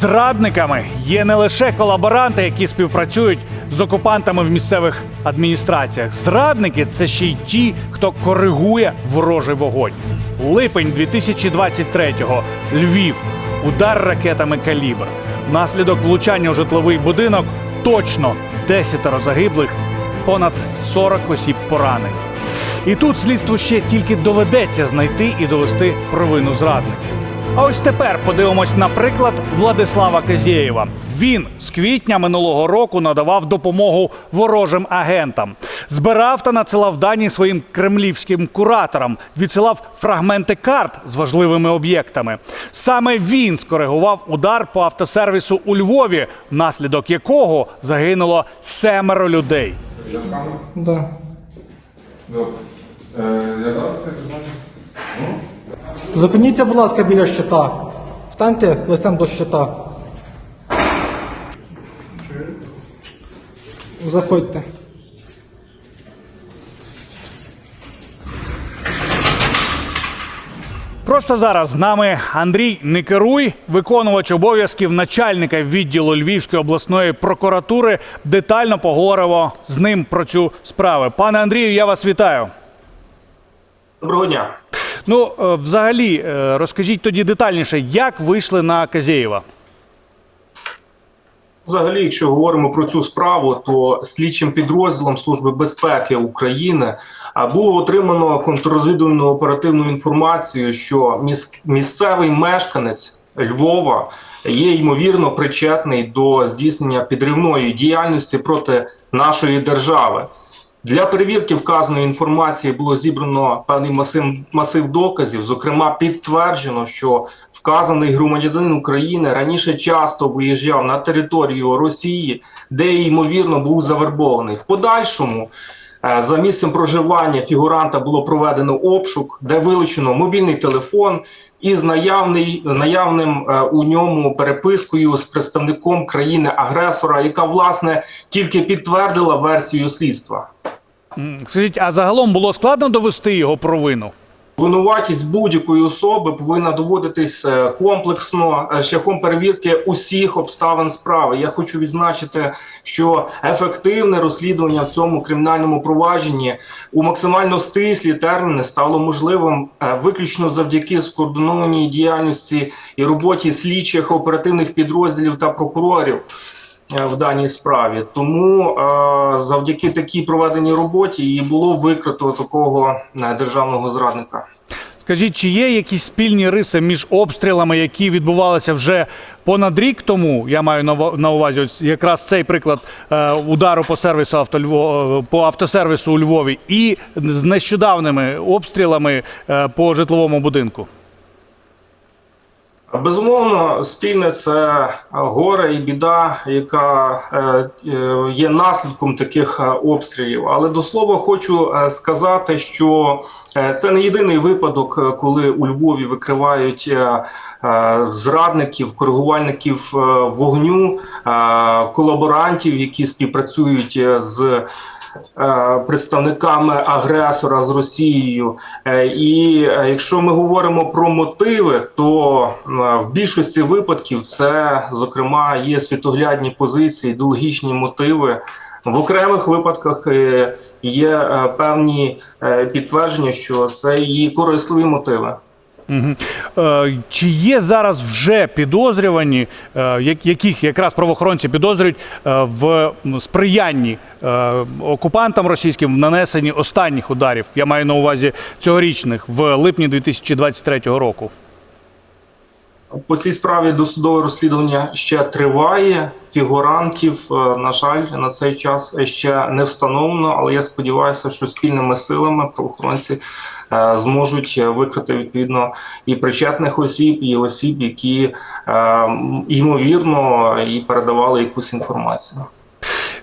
Зрадниками є не лише колаборанти, які співпрацюють з окупантами в місцевих адміністраціях. Зрадники це ще й ті, хто коригує ворожий вогонь. Липень 2023-го. Львів. Удар ракетами калібр. Внаслідок влучання у житловий будинок точно 10 загиблих, понад 40 осіб поранень. І тут слідству ще тільки доведеться знайти і довести провину зрадників. А ось тепер подивимось на приклад Владислава Казєєва. Він з квітня минулого року надавав допомогу ворожим агентам, збирав та надсилав дані своїм кремлівським кураторам, відсилав фрагменти карт з важливими об'єктами. Саме він скоригував удар по автосервісу у Львові, внаслідок якого загинуло семеро людей. Да. Добре. Е, я дав таке знаю. Зупиніться, будь ласка, біля щита. Встаньте лицем до щита. Заходьте. Просто зараз з нами Андрій Никеруй, виконувач обов'язків начальника відділу Львівської обласної прокуратури. Детально поговоримо з ним про цю справу. Пане Андрію, я вас вітаю. Доброго дня. Ну, е, взагалі, е, розкажіть тоді детальніше, як вийшли на Казєєва. Взагалі, якщо говоримо про цю справу, то слідчим підрозділом Служби безпеки України було отримано контррозвідувальну оперативну інформацію, що міс- місцевий мешканець Львова є ймовірно причетний до здійснення підривної діяльності проти нашої держави. Для перевірки вказаної інформації було зібрано певний масив, масив доказів. Зокрема, підтверджено, що вказаний громадянин України раніше часто виїжджав на територію Росії, де ймовірно був завербований. В подальшому е, за місцем проживання фігуранта було проведено обшук, де вилучено мобільний телефон із наявний, наявним е, у ньому перепискою з представником країни-агресора, яка власне тільки підтвердила версію слідства. Скажіть, а загалом було складно довести його провину? Винуватість будь-якої особи повинна доводитись е, комплексно е, шляхом перевірки усіх обставин справи. Я хочу відзначити, що ефективне розслідування в цьому кримінальному провадженні у максимально стислі терміни стало можливим е, виключно завдяки скоординованій діяльності і роботі слідчих оперативних підрозділів та прокурорів. Е, В даній справі тому е, завдяки такій проведеній роботі і було викрито такого е, державного зрадника. Скажіть, чи є якісь спільні риси між обстрілами, які відбувалися вже понад рік тому? Я маю на увазі ось якраз цей приклад удару по сервісу авто по автосервісу у Львові, і з нещодавними обстрілами по житловому будинку. Безумовно, спільне це горе і біда, яка е, е, є наслідком таких е, обстрілів. Але до слова хочу сказати, що це не єдиний випадок, коли у Львові викривають зрадників, коригувальників вогню, колаборантів, які співпрацюють з. Е, Представниками агресора з Росією, Е, і е, якщо ми говоримо про мотиви, то в більшості випадків це зокрема є світоглядні позиції, ідеологічні мотиви. В окремих випадках є певні підтвердження, що це і корисливі мотиви. Е, Чи є зараз вже підозрювані, е, яких якраз правоохоронці підозрюють е, в сприянні окупантам російським в нанесенні останніх ударів? Я маю на увазі цьогорічних в липні 2023 року. По цій справі досудове розслідування ще триває. Фігурантів, е, на жаль, на цей час ще не встановлено, але я сподіваюся, що спільними силами правоохоронці е, зможуть викрити відповідно і причетних осіб, і осіб, які е, ймовірно і передавали якусь інформацію.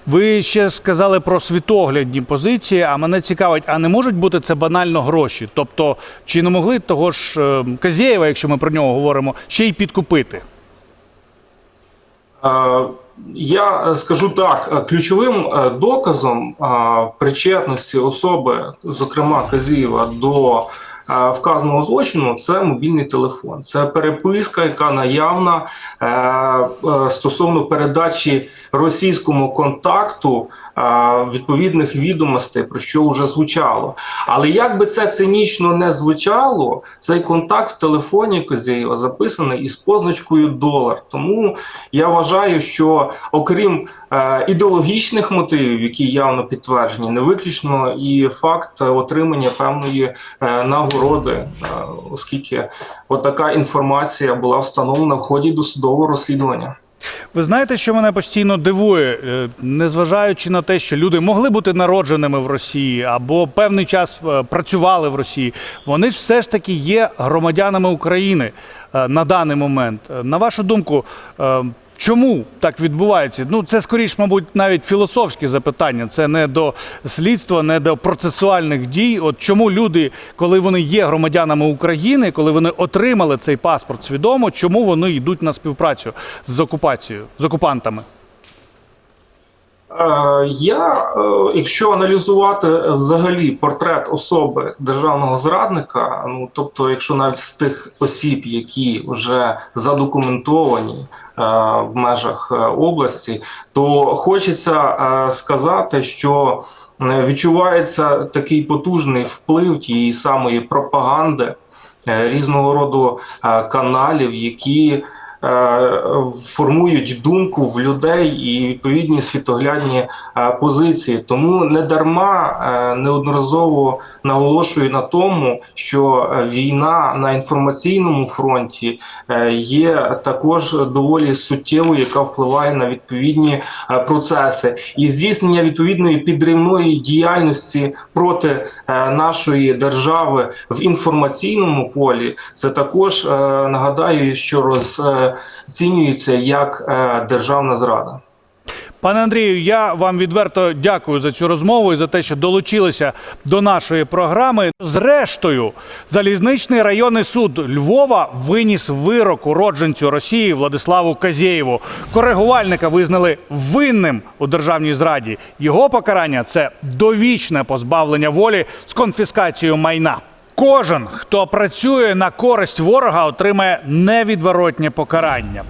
Ви ще сказали про світоглядні позиції, а мене цікавить, а не можуть бути це банально гроші? Тобто, чи не могли того ж е, Казєєва, якщо ми про нього говоримо, ще й підкупити? Е, Я скажу так: е, ключовим доказом причетності особи, зокрема Казієва, до вказаного злочину це мобільний телефон. Це переписка, яка наявна е, е, стосовно передачі російському контакту е, відповідних відомостей, про що вже звучало. Але як би це цинічно не звучало, цей контакт в телефоні Козєєва записаний із позначкою долар. Тому я вважаю, що окрім е, ідеологічних мотивів, які явно підтверджені, не виключно і факт отримання певної е, нагороди, е, оскільки отака інформація була встановлена в ході досудового розслідування. Ви знаєте, що мене постійно дивує, Е, незважаючи на те, що люди могли бути народженими в Росії або певний час е, працювали в Росії, вони ж все ж таки є громадянами України на даний момент. На вашу думку, чому так відбувається? Ну, це скоріш, мабуть, навіть філософське запитання. Це не до слідства, не до процесуальних дій. От чому люди, коли вони є громадянами України, коли вони отримали цей паспорт свідомо, чому вони йдуть на співпрацю з окупацією, з окупантами? Е, Я, е, якщо аналізувати взагалі портрет особи державного зрадника, ну тобто, якщо навіть з тих осіб, які вже задокументовані е, в межах області, то хочеться сказати, що відчувається такий потужний вплив тієї самої пропаганди різного роду каналів, які формують думку в людей і відповідні світоглядні е, позиції. Тому не дарма е, неодноразово наголошую на тому, що е, війна на інформаційному фронті е, є також доволі суттєвою, яка впливає на відповідні е, процеси і здійснення відповідної підривної діяльності проти е, нашої держави в інформаційному полі. Це також е, нагадаю, що розцінюється як е, державна зрада. Пане Андрію, я вам відверто дякую за цю розмову і за те, що долучилися до нашої програми. Зрештою, залізничний районний суд Львова виніс вирок уродженцю Росії Владиславу Казєєву. Коригувальника визнали винним у державній зраді. Його покарання це довічне позбавлення волі з конфіскацією майна. Кожен, хто працює на користь ворога, отримає невідворотнє покарання.